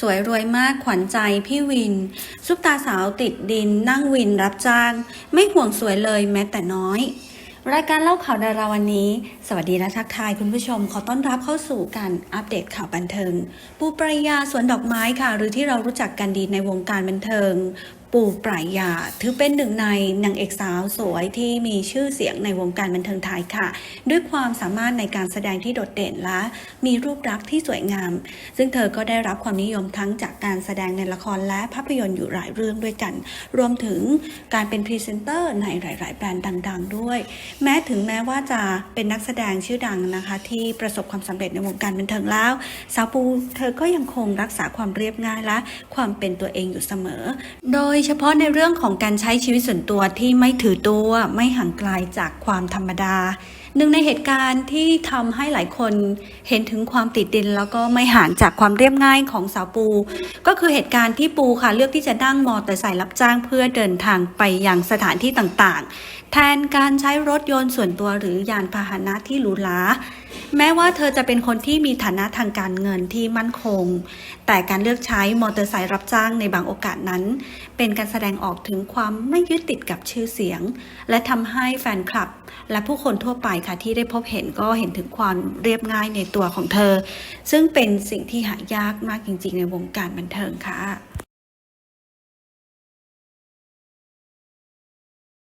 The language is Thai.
สวยรวยมากขวัญใจพี่วิน ซุปตาสาวติดดินนั่งวินรับจ้าง ไม่ห่วงสวยเลยแม้แต่น้อย รายการเล่าข่าวดาราวันนี้ สวัสดีและทักทายคุณผู้ชม ขอต้อนรับเข้าสู่การอัปเดตข่าวบันเทิง ปูปรายาสวนดอกไม้ค่ะ หรือที่เรารู้จักกันดีในวงการบันเทิง ปูปรายา ถือเป็นหนึ่งในนางเอกสาวสวยที่มีชื่อเสียงในวงการบันเทิงไทยค่ะ ด้วยความสามารถในการแสดงที่โดดเด่นและมีรูปลักษณ์ที่สวยงาม ซึ่งเธอก็ได้รับความนิยมทั้งจากการแสดงในละครและภาพยนตร์อยู่หลายเรื่องด้วยกัน รวมถึงการเป็นพรีเซนเตอร์ในหลาย ๆ แบรนด์ดัง ๆ ด้วย แม้ถึงแม้ว่าจะเป็นนักแสดงชื่อดังนะคะ ที่ประสบความสำเร็จในวงการบันเทิงแล้ว สาวปูเธอก็ยังคงรักษาความเรียบง่ายและความเป็นตัวเองอยู่เสมอ โดยยเฉพาะในเรื่องของการใช้ชีวิตส่วนตัวที่ไม่ถือตัวไม่ห่างไกลจากความธรรมดา หนึ่งในเหตุการณ์ที่ทำให้หลายคนเห็นถึงความติดดิน แล้วก็ไม่ห่างจากความเรียบง่ายของสาวปู ก็คือเหตุการณ์ที่ปูค่ะเลือกที่จะนั่งมอเตอร์ไซค์รับจ้างเพื่อเดินทางไปยังสถานที่ต่างๆ แทนการใช้รถยนต์ส่วนตัวหรือยานพาหนะที่หรูหรา แม้ว่าเธอจะเป็นคนที่มีฐานะทางการเงินที่มั่นคง แต่การเลือกใช้มอเตอร์ไซค์รับจ้างในบางโอกาสนั้น เป็นการแสดงออกถึงความไม่ยึดติดกับชื่อเสียง และทำให้แฟนคลับ และผู้คนทั่วไปค่ะที่ได้พบเห็นก็เห็นถึงความเรียบง่ายในตัวของเธอ ซึ่งเป็นสิ่งที่หายากมากจริง ๆ ในวงการบันเทิงค่ะ